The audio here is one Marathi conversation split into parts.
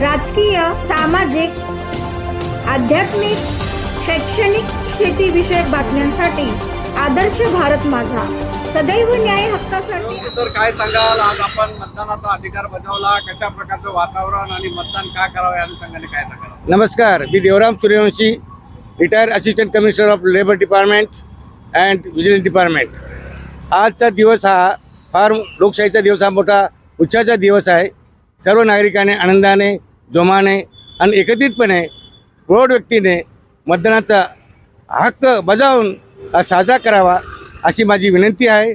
राजकीय सामाजिक आध्यात्मिक शैक्षणिक शेतीविषयक बातम्यांसाठी आदर्श भारत माझा. सदैव न्याय हक्कासाठी तर काय सांगाल? आज आपण मतदानाचा अधिकार बजावला. कशा प्रकारचं वातावरण आणि मतदान का करावं या अनुषंगाने काय सांगाल? नमस्कार मी Devram Suryavanshi retired assistant commissioner of labour department and vigilance department आजचा दिवस हा फार लोकशाहीचा दिवस हा मोठा उत्साहाचा दिवस आहे. सर्व नागरिकांनी आनंदाने जोमाने आणि एकत्रितपणे प्रौढ व्यक्तीने मतदानाचा हक्क बजावून साजरा करावा अशी माझी विनंती आहे.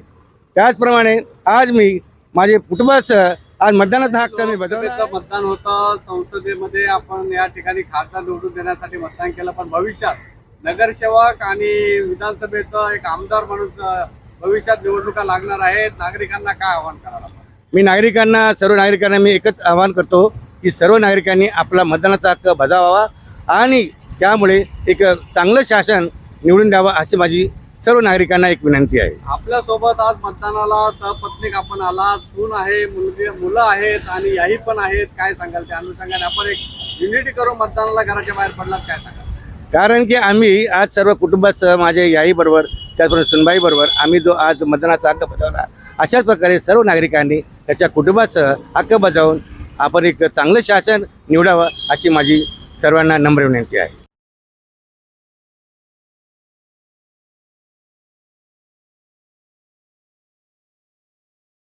त्याचप्रमाणे आज मी माझे कुटुंबासह आज मतदानाचा हक्क मी बजावला मतदान होतं. संसदेमध्ये आपण या ठिकाणी खासदार निवडून देण्यासाठी मतदान केलं पण भविष्यात नगरसेवक आणि विधानसभेचं एक आमदार म्हणून भविष्यात निवडणुका लागणार आहेत. नागरिकांना काय आव्हान करायला मी नागरिकांना सर्व नागरिकांना मी एकच आवाहन करतो की सर्व नागरिकांनी आपला मतदानाचा हक्क बजावावा आणि त्यामुळे एक चांगलं शासन निवडून द्यावं अशी माझी सर्व नागरिकांना एक विनंती आहे. आपल्यासोबत आज मतदानाला सहपत्नीक आपण आला सून आहे मुलगी मुलं आहेत आणि याही पण आहेत. काय सांगाल त्या अनुषंगाने? आपण एक युनिटी करून मतदानाला घराच्या बाहेर पडलात काय सांगाल? कारण की आम्ही आज सर्व कुटुंबासह माझ्या याईबरोबर त्याचबरोबर सुनबाईबरोबर आम्ही जो आज मतदानाचा हक्क बजावला अशाच प्रकारे सर्व नागरिकांनी त्याच्या कुटुंबासह हक्क बजावून आपण एक चांगलं शासन निवडावं अशी माझी सर्वांना नम्र विनंती आहे.